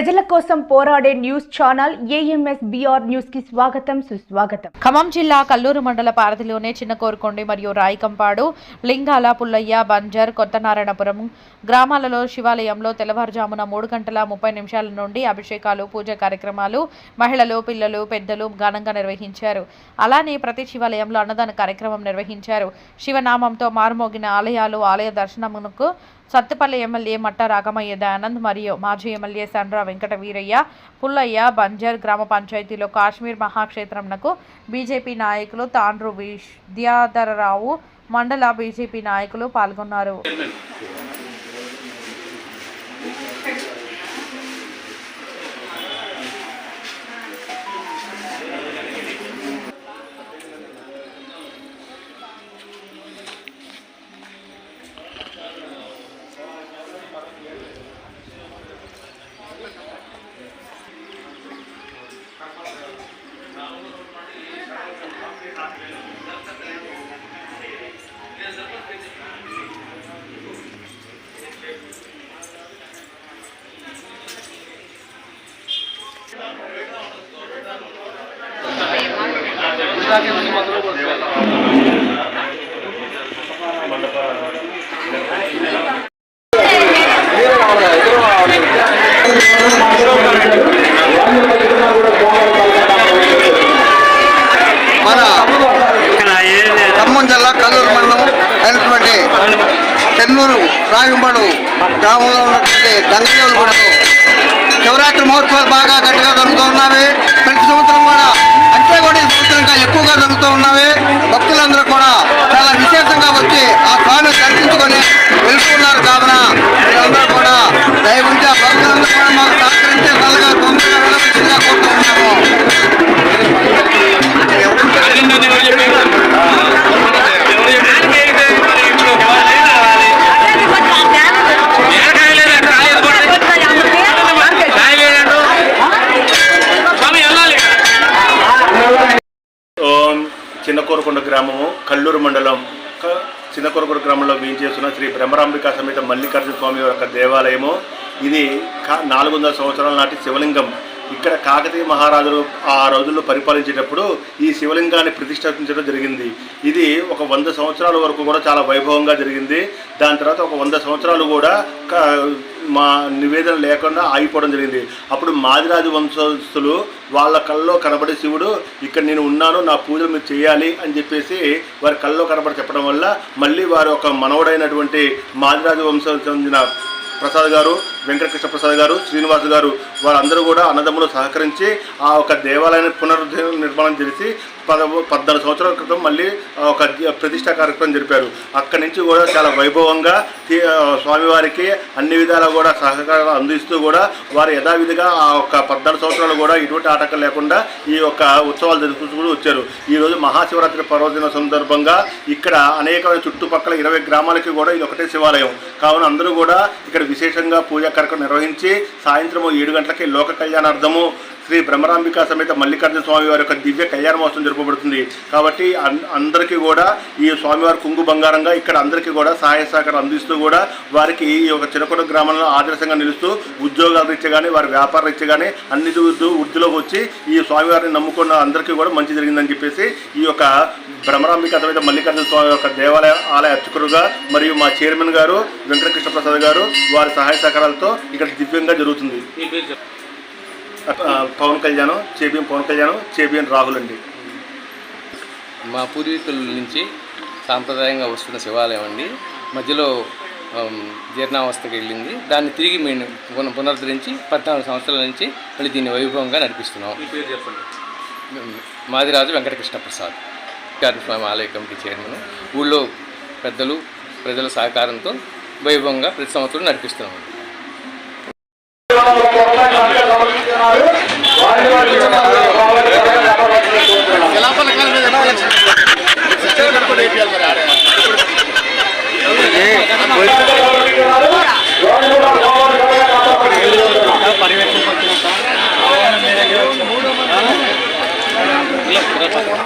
ప్రజల కోసం పోరాడే న్యూస్ ఛానల్ ఏఎంఎస్ బిఆర్ న్యూస్కి స్వాగతం సుస్వాగతం. ఖమ్మం జిల్లా కల్లూరు మండల పారధిలోని చిన్న కోరుకొండి మరియు రాయికంపాడు లింగాల పుల్లయ్య బంజర్ కొత్తనారాయణపురం గ్రామాలలో శివాలయంలో తెల్లవారుజామున మూడు గంటల ముప్పై నిమిషాల నుండి అభిషేకాలు పూజ కార్యక్రమాలు మహిళలు పిల్లలు పెద్దలు ఘనంగా నిర్వహించారు. అలానే ప్రతి శివాలయంలో అన్నదాన కార్యక్రమం నిర్వహించారు. శివనామంతో మారుమోగిన ఆలయాలు ఆలయ దర్శనమునకు సత్తుపల్లి ఎమ్మెల్యే మట్ట రాగమయ్య దయానంద్ మరియు మాజీ ఎమ్మెల్యే సండ్ర వెంకట వీరయ్య పుల్లయ్య బంజర్ గ్రామ పంచాయతీలో కాశ్మీర్ మహాక్షేత్రంనకు బీజేపీ నాయకులు తాండ్రు విద్యాధరరావు మండల బీజేపీ నాయకులు పాల్గొన్నారు. చెన్నూరు రాగంపాడు గ్రామంలో ఉన్నటువంటి గంగదేవుల గుడిలో శివరాత్రి మహోత్సవాలు బాగా గట్టిగా జరుగుతూ ఉన్నవి సంవత్సరం ఎక్కువగా జరుగుతూ గ్రామము కల్లూరు మండలం. క- చిన్నకోరకొండ గ్రామంలో చేస్తున్న శ్రీ బ్రహ్మరాంబిక సమేత మల్లికార్జున స్వామి యొక్క దేవాలయము. ఇది నాలుగు వందల సంవత్సరాల నాటి శివలింగం. ఇక్కడ కాకతీయ మహారాజులు ఆ రోజుల్లో పరిపాలించేటప్పుడు ఈ శివలింగాన్ని ప్రతిష్టాపించడం జరిగింది. ఇది ఒక వంద సంవత్సరాల వరకు కూడా చాలా వైభవంగా జరిగింది. దాని తర్వాత ఒక వంద సంవత్సరాలు కూడా మా నివేదన లేకుండా ఆగిపోవడం జరిగింది. అప్పుడు మాదిరాజు వంశస్థులు వాళ్ళ కళ్ళలో కనబడే శివుడు ఇక్కడ నేను ఉన్నాను నా పూజలు మీరు చేయాలి అని చెప్పేసి వారి కళ్ళలో కనబడి చెప్పడం వల్ల మళ్ళీ వారి ఒక మనవడైనటువంటి మాదిరాజు వంశం చెందిన ప్రసాద్ గారు వెంకటకృష్ణ ప్రసాద్ గారు శ్రీనివాస్ గారు వారందరూ కూడా అన్నదమ్ములు సహకరించి ఆ ఒక దేవాలయాన్ని పునరుద్ధరణ నిర్మాణం చేసి పద పద్నాలుగు సంవత్సరాల క్రితం మళ్ళీ ఒక ప్రతిష్టా కార్యక్రమం జరిపారు. అక్కడి నుంచి కూడా చాలా వైభవంగా స్వామివారికి అన్ని విధాలా కూడా సహకారం అందిస్తూ కూడా వారు యథావిధిగా ఆ ఒక పద్నాలుగు సంవత్సరాలు కూడా ఎటువంటి ఆటంకం లేకుండా ఈ యొక్క ఉత్సవాలు జరుపుకుంటూ వచ్చారు. ఈరోజు మహాశివరాత్రి పర్వదిన సందర్భంగా ఇక్కడ అనేకమైన చుట్టుపక్కల ఇరవై గ్రామాలకి కూడా ఇది ఒకటే శివాలయం. కావున అందరూ కూడా ఇక్కడ విశేషంగా పూజ కార్యక్రమం నిర్వహించి సాయంత్రం ఏడు గంటలకి లోక కళ్యాణార్థము శ్రీ బ్రహ్మరాంబిక సమేత మల్లికార్జున స్వామి వారి యొక్క దివ్య కళ్యాణ మహోత్సవం జరపబడుతుంది కాబట్టి అందరికీ కూడా ఈ స్వామివారి కుంగు బంగారంగా ఇక్కడ అందరికీ కూడా సహాయ సహకారం అందిస్తూ కూడా వారికి ఈ యొక్క చిరకొండ గ్రామంలో ఆదర్శంగా నిలుస్తూ ఉద్యోగాల రీత్యా కానీ వారి వ్యాపార రీత్యా కానీ అన్ని వృద్ధిలోకి వచ్చి ఈ స్వామివారిని నమ్ముకున్న అందరికీ కూడా మంచి జరిగిందని చెప్పేసి ఈ యొక్క బ్రహ్మరాంబిక సమేత మల్లికార్జున స్వామి యొక్క దేవాలయ ఆలయ అర్చకులుగా మరియు మా చైర్మన్ గారు వెంకటకృష్ణ ప్రసాద్ గారు వారి సహాయ సహకారాలతో ఇక్కడ దివ్యంగా జరుగుతుంది. పవన్ కళ్యాణ్ చేబిఎం పవన్ కళ్యాణ్ చేబిఎం రాహుల్ అండి. మా పూర్వీకుల నుంచి సాంప్రదాయంగా వస్తున్న శివాలయం అండి. మధ్యలో జీర్ణావస్థకి వెళ్ళింది. దాన్ని తిరిగి మేము పున- పునరుద్ధరించి పద్నాలుగు సంవత్సరాల నుంచి మళ్ళీ దీన్ని వైభవంగా నడిపిస్తున్నాం. మాదిరాజు వెంకటకృష్ణ ప్రసాద్ గారి స్వామి ఆలయ కమిటీ చైర్మన్. ఊళ్ళో పెద్దలు ప్రజల సహకారంతో వైభవంగా ప్రతి సంవత్సరం నడిపిస్తున్నాం వారి వారి